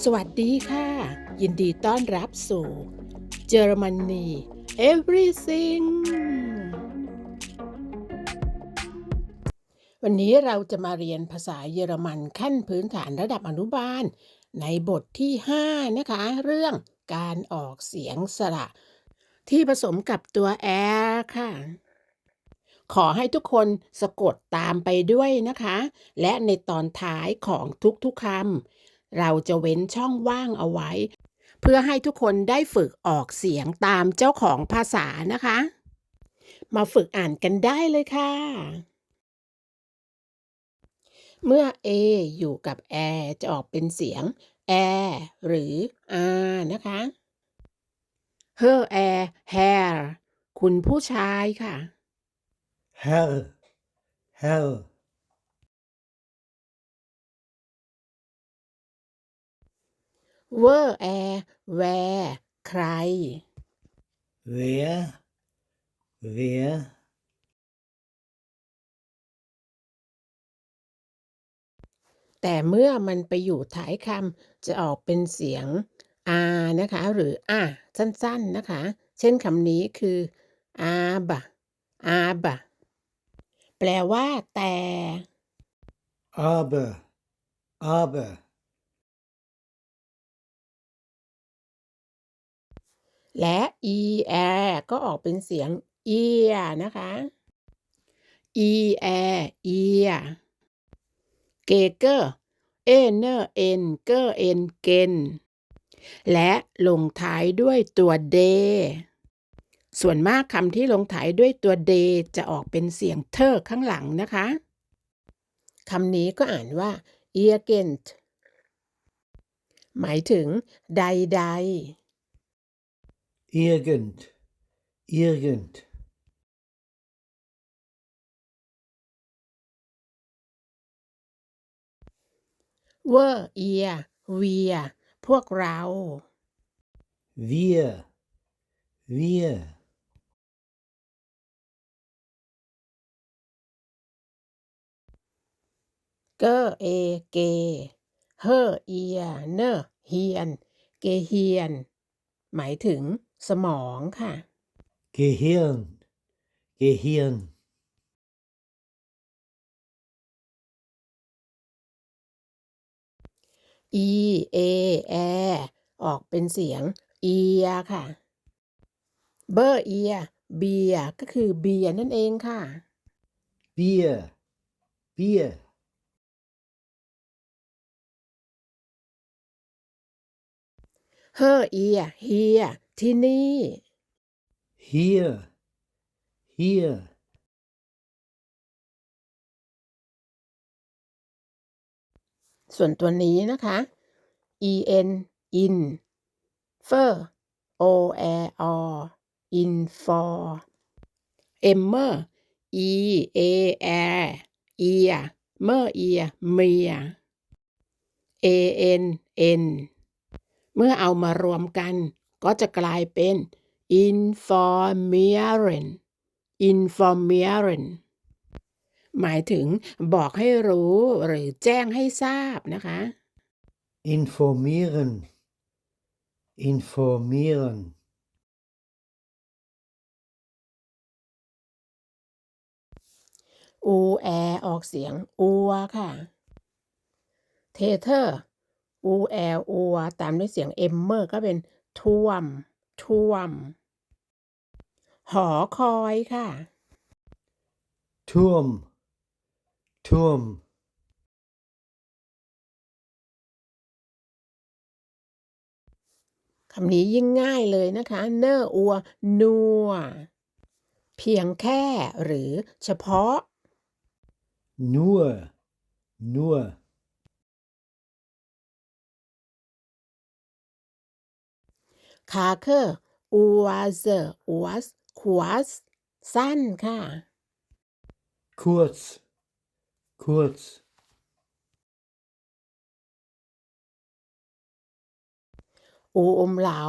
สวัสดีค่ะ ยินดีต้อนรับสู่เยอรมนี everything วันนี้เราจะมาเรียนภาษาเยอรมันขั้นพื้นฐานระดับอนุบาล ในบทที่ 5 นะคะ เรื่องการออกเสียงสระ ที่ผสมกับตัว r ค่ะ ขอให้ทุกคนสะกดตามไปด้วยนะคะ และในตอนท้ายของทุกๆคำ เราจะเว้นช่องว่างเอาไว้ เพื่อให้ทุกคนได้ฝึกออกเสียงตามเจ้าของภาษานะคะ มาฝึกอ่านกันได้เลยค่ะ เมื่อ a อยู่กับ a จะออกเป็นเสียง a หรือ r นะคะ her air hair คุณผู้ชายค่ะ Herr, Herr, were air where ใคร wer, wer, แต่เมื่อมันไปอยู่ท้ายคำจะออกเป็นเสียง r นะคะ หรืออะสั้น ๆ นะคะ เช่นคำนี้คือ aber aber แปลว่าแต่ aber, aber, และ er ก็ออกเป็นเสียง ear นะคะ ear ear เกเกอร์เอเนอร์เอ็นเกอร์เอ็นเกนและลงท้ายด้วยตัว d ส่วนมากคำที่ลงท้ายด้วยตัว d จะออกเป็นเสียงเทอร์ข้างหลังนะคะคำนี้ก็อ่านว่า e a g e n t หมายถึงใด irgend, irgend, ๆเวอร์เอียเวียพวกเรา wir, wir, เกอเอเกเฮอเอียเนอเฮียน เกเฮียน หมายถึง สมองค่ะ Gehirn, Gehirn, อีเอแอออกเป็นเสียงเอียค่ะ เบอร์เอียเบียก็คือเบียนั่นเองค่ะ Bier, Bier, เฮอเอียเฮีย ที่นี่ hier, hier, ส่วนตัวนี้นะคะ en in f e r o a r in for emmer e a r ear mer ear mear a n n เมื่อเอามารวมกัน ก็จะกลายเป็น informieren informieren หมายถึงบอกให้รู้หรือแจ้งให้ทราบนะคะ informieren, informieren, อูแอออกเสียงอัวค่ะ เทเทอร์อูแออัวตามด้วยเสียงเอมเมอร์ก็เป็น ท่วม ท่วม หอคอยค่ะ Turm, Turm, คำนี้ยิ่งง่ายเลยนะคะ เนออัว นัว เพียงแค่หรือเฉพาะ nur, nur, คาเคอร์อัวเซอร์อัวสควาสสั้นค่ะ kurz, kurz, อูอมเหลา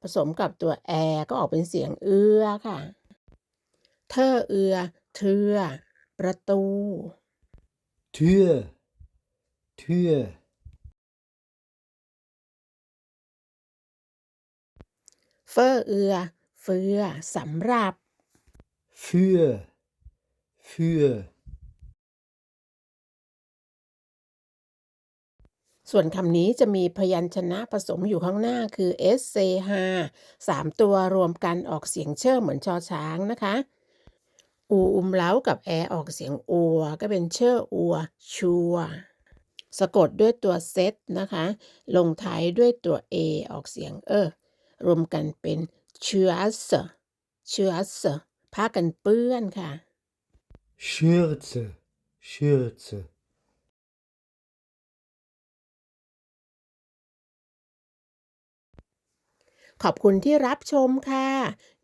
ผสมกับตัวแอก็ออกเป็นเสียงเอือค่ะ เธอเอือเทือประตู Tür, Tür, เฟอเอือ เฟือสำหรับ für, für, ส่วนคำนี้จะมีพยัญชนะผสมอยู่ข้างหน้าคือ s c h สามตัวรวมกันออกเสียงเชื่อเหมือนชอช้างนะคะ อูอุมเล้ากับแอออกเสียงอัว ก็เป็นเชื่ออัว ชัว สะกดด้วยตัวเซตนะคะ ลงท้ายด้วยตัว a ออกเสียงเออ รวมกันเป็นเชือสเชือสผ้ากันเปื้อนค่ะ Schürze, Schürze. ขอบคุณที่รับชมค่ะ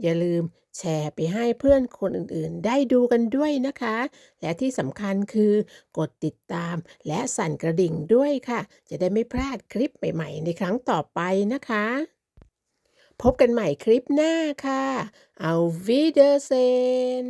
อย่าลืมแชร์ไปให้เพื่อนคนอื่นๆ ได้ดูกันด้วยนะคะ และที่สำคัญคือกดติดตามและสั่นกระดิ่งด้วยค่ะ จะได้ไม่พลาดคลิปใหม่ๆ ในครั้งต่อไปนะคะ พบกันใหม่คลิปหน้าค่ะ เอาวีเดอร์เซน